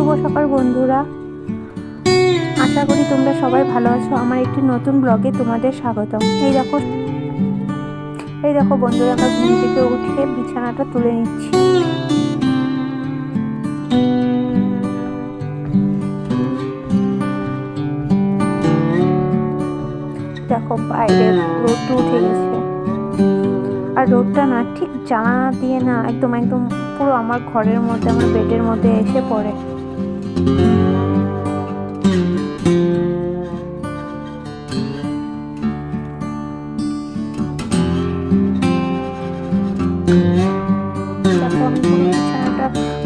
শুভ সকাল, বন্ধুরা। আশা করি তোমরা সবাই ভালো আছো। আমার একটি নতুন ব্লগে তোমাদের স্বাগত এই দেখো এই দেখো বন্ধুরা, আমরা ঘুম থেকে উঠে বিছানাটা তুলে নিচ্ছি। দেখো, বাইরে রোদ উঠে গেছে। আর রোদটা না, ঠিক জানা দিয়ে না, একদম একদম পুরো আমার ঘরের মধ্যে, আমার বেডের মধ্যে এসে পড়ে।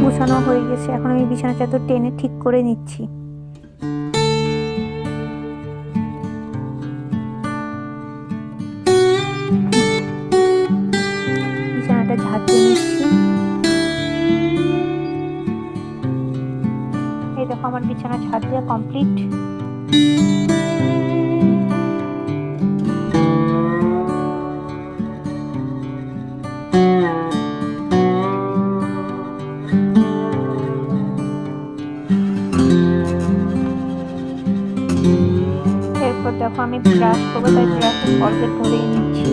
গুছানো হয়ে গেছে। এখন আমি বিছানা চাদর টেনে ঠিক করে নিচ্ছি। বিছানাটা ঝাঁট নিচ্ছি। আমার বিছানা ঝাঁট দেওয়া কমপ্লিট এরপর দেখো আমি ব্রাশ করব, তাই ব্রাশে কলগেট ধরিয়ে নিচ্ছি।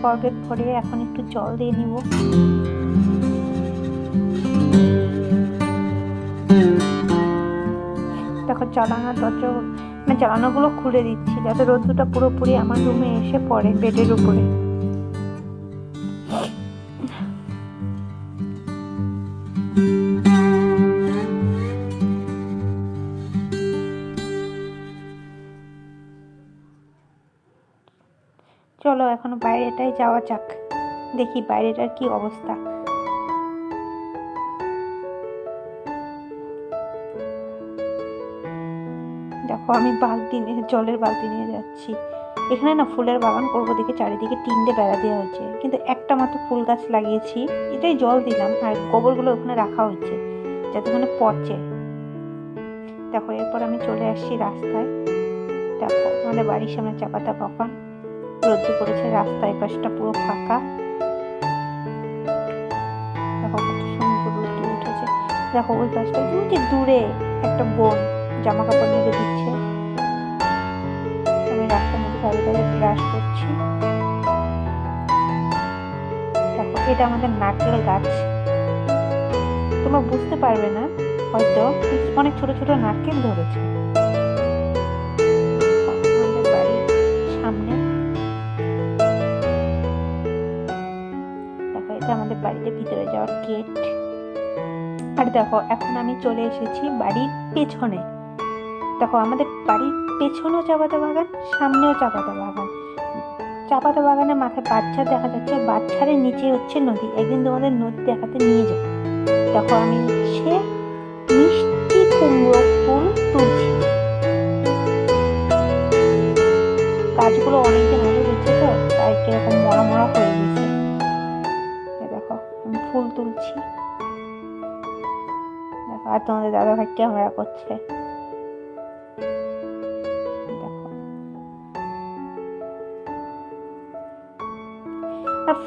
এরকম ভরে এখন একটু জল দিয়ে নিব। দেখো জ্বালানোর দরজা মানে জ্বালানোগুলো খুলে দিচ্ছি, যাতে রোদ্দুটা পুরোপুরি আমার রুমে এসে পড়ে, বেডের উপরে। চলো এখন বাইরেটাই যাওয়া যাক। দেখি বাইরেটার কি অবস্থা। দেখো, আমি বালতি নিয়ে, জলের বালতি নিয়ে যাচ্ছি। এখানে না ফুলের বাগান করব দেখে চারিদিকে টিনটে বেড়া দেওয়া হয়েছে। কিন্তু একটা মাত্র ফুল গাছ লাগিয়েছি, এটাই জল দিলাম আর গোবরগুলো ওখানে রাখা হয়েছে, যাতে ওখানে পচে। দেখো, এরপর আমি চলে আসছি রাস্তায়। দেখো, আমাদের বাড়ির সামনে চাপাতা বাগান। রোদ্দু পড়েছে, রাস্তায় পাশটা পুরো ফাঁকা। দেখো কত সুন্দর রোদ্দু উঠেছে। দেখো ওই ওই যে দূরে একটা বোন জামা কাপড় মেলে দিচ্ছে। আমি রাস্তার মধ্যে দাঁড়িয়ে দাঁড়িয়ে ব্রাশ করছি। দেখো, এটা আমাদের নারকেল গাছ। তোমরা বুঝতে পারবে না, হয়তো অনেক ছোট ছোট নারকেল ধরেছে। বাড়িতে ভিতরে যাওয়ার গেট আর দেখো, এখন আমি চলে এসেছি বাড়ির পেছনে। দেখো, আমাদের বাড়ির পেছনেও চাপাতা বাগান, সামনেও চাপাতা বাগান। চাপাতা বাগানের মাথায় বাচ্চা দেখা যাচ্ছে বাচ্চারের নিচে হচ্ছে নদী। একদিন তোমাদের নদী দেখাতে নিয়ে যাব। দেখো, আমি হচ্ছে মিষ্টি কুমড়ো ফুল তুলছি। গাছগুলো অনেকদিন আগে গেছে তো, তাই কীরকম মরা মরা হয়ে গেছে। ফুল তুলছি। দেখো, আর তোমাদের দাদা ভাই ক্যামেরা করছে।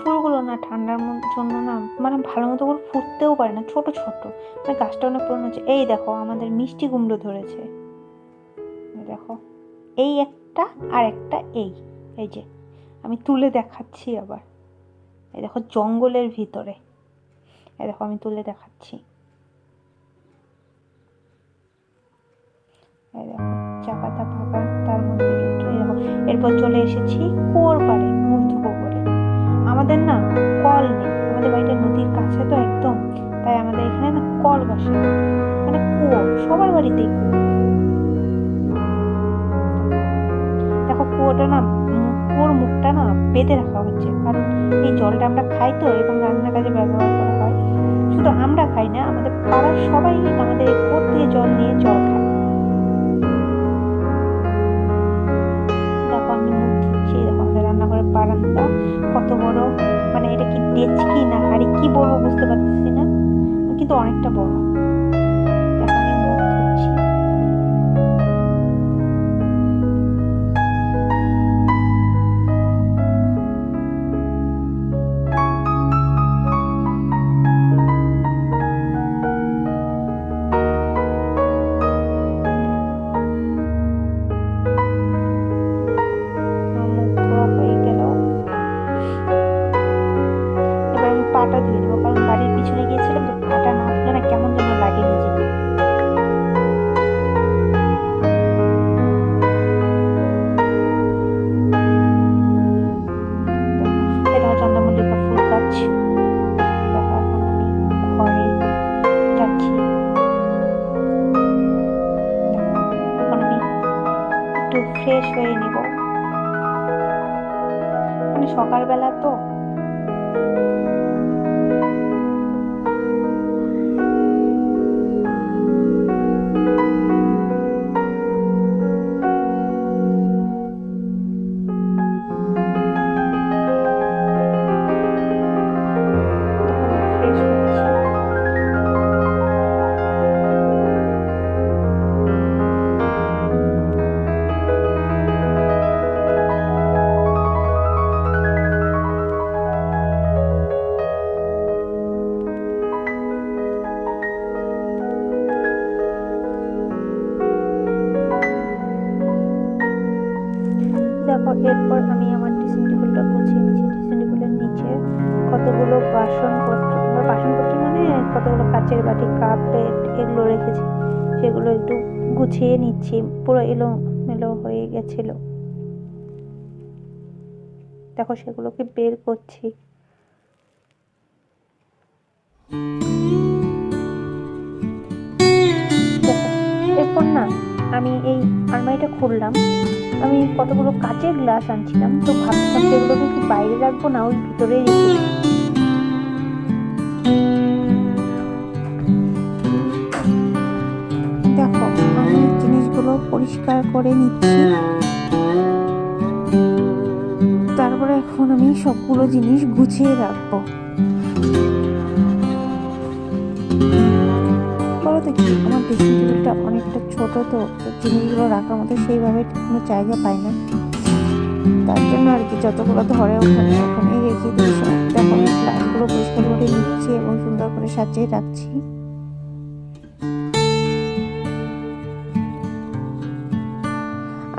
ফুলগুলো না ঠান্ডার জন্য না মানে ভালো মতো করে ফুটতেও পারে না, ছোট ছোট। মানে গাছটা অনেক পুরনো হচ্ছে এই দেখো, আমাদের মিষ্টি কুমড়ো ধরেছে। দেখো, এই একটা আর একটা এই। এই যে, আমি তুলে দেখাচ্ছি আবার। এই দেখো, জঙ্গলের ভিতরে। এই দেখো, আমি তুলে দেখাচ্ছি। চাপাতা বাগান তার মধ্যে এরপর চলে এসেছি কুয়োর পাড়ে মুখ ধুবো আমাদের না কল নেই, আমাদের বাড়িটা নদীর কাছে তো একদম। তাই আমাদের এখানে না কল বসে মানে কুয়ো, সবার বাড়িতেই দেখো, কুয়োটা না কুয়োর মুখটা না বেঁধে রাখা হচ্ছে। কারণ এই জলটা আমরা খাই তো, এবং রান্নার কাজে ব্যবহার শুধু আমরা খাই না, আমাদের পাড়ার সবাই আমাদের এই দিয়ে জল নিয়ে জল খায়। বারান্দা কত বড়। মানে এটা কি ডেচকি না হাড়ি কি বলব বুঝতে পারতেছি না। কিন্তু অনেকটা বড়। ফ্রেশ হয়ে নিবো। মানে সকালবেলা তো এরপর আমি আমার ড্রেসিং টেবিলটা গুছিয়ে নিয়েছি। ড্রেসিং টেবিলের নিচে কতগুলো বাসনপত্র বাসনপত্র মানে কতগুলো কাচের বাটি, কাপ, প্লেট এগুলো রেখেছি। সেগুলো একটু গুছিয়ে নিচ্ছি। পুরো এলো মেলো হয়ে গেছিল। দেখো সেগুলোকে বের করছি। এরপর না আমি এই আলমারিটা খুললাম। আমি কতগুলো কাঁচের গ্লাস আনছিলাম, তো ভাবছিলাম সেগুলোকে কি বাইরে রাখব না, ওই ভিতরে রেখে। দেখো, আমি জিনিসগুলো পরিষ্কার করে নিচ্ছি তারপরে এখন আমি সবগুলো জিনিস গুছিয়ে রাখব তো কি, আমার ড্রেসিং টেবিলটা অনেকটা ছোট তো জিনিসগুলো রাখার মতো সেইভাবে কোনো জায়গা পাই না। তার জন্য আর কি যতগুলো ধরে ওখানে, ওখানেই রেখে দিয়েছি। আমি গ্লাসগুলো পরিষ্কার করে নিচ্ছি এবং সুন্দর করে সাজিয়ে রাখছি।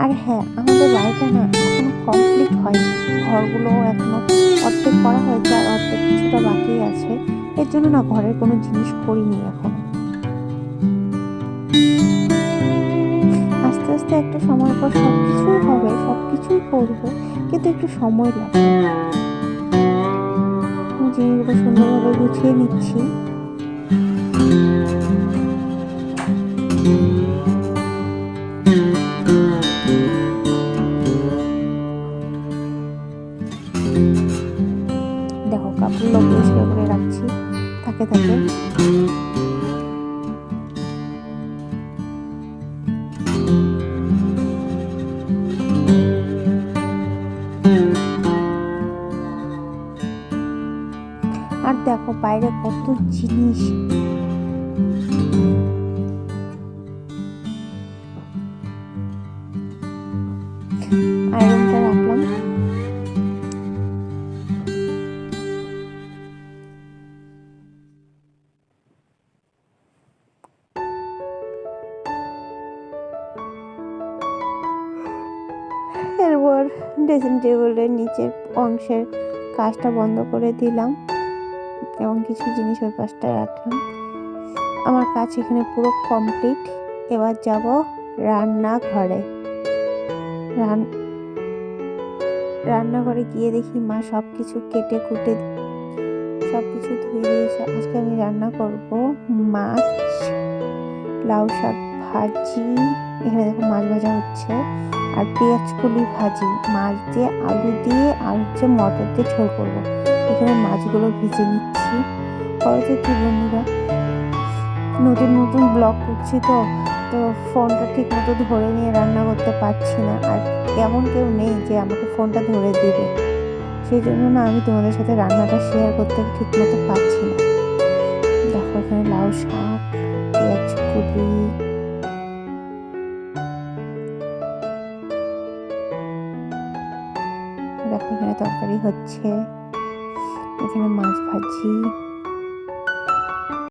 আর হ্যাঁ আমাদের বাড়িটা না এখনও কমপ্লিট হয়নি। ঘরগুলো এখনও অর্ধেক করা হয়েছে আর অর্ধেক কিছুটা বাকি আছে। এর জন্য না ঘরের কোনো জিনিস করিনি এখনও। আস্তে আস্তে একটা সময় পর সব কিছুই হবে সব কিছুই করব, কিন্তু একটু সময় লাগবে। আমি জিনিসগুলো সুন্দরভাবে গুছিয়ে নিচ্ছি। দেখো কাপড় পরিষ্কার করে রাখছি। থাকে থাকে। আর দেখো বাইরে কত জিনিস। রাখলাম। এরপর ড্রেসিং টেবিলের নিচের অংশের কাজটা বন্ধ করে দিলাম। এবং কিছু জিনিস ওই পাশটায় রাখলাম। আমার কাজ এখানে পুরো কমপ্লিট এবার যাব রান্নাঘরে। রান, রান্নাঘরে গিয়ে দেখি মা সব কিছু কেটে কুটে সব কিছু ধুয়ে দিয়েছে। আজকে আমি রান্না করব মাছ, লাউ শাক ভাজি। এখানে দেখো মাছ ভাজা হচ্ছে। আর পেঁয়াজ কলি ভাজি। মাছ দিয়ে আলু দিয়ে আর হচ্ছে মটর দিয়ে ঝোল করব। এখানে মাছগুলো ভেজে নিচ্ছি। হয়তো কি বন্ধুরা, নতুন নতুন ব্লগ করছি তো তো ফোনটা ঠিক মতো ধরে নিয়ে রান্না করতে পারছি না। আর এমন কেউ নেই যে আমাকে ফোনটা ধরে দেবে। সেই জন্য না আমি তোমাদের সাথে রান্নাটা শেয়ার করতে ঠিক মতো পারছি না। দেখো এখানে লাউ শাক, পেঁয়াজ কুলি দেখো এখানে তরকারি হচ্ছে। এখানে মাছ ভাজি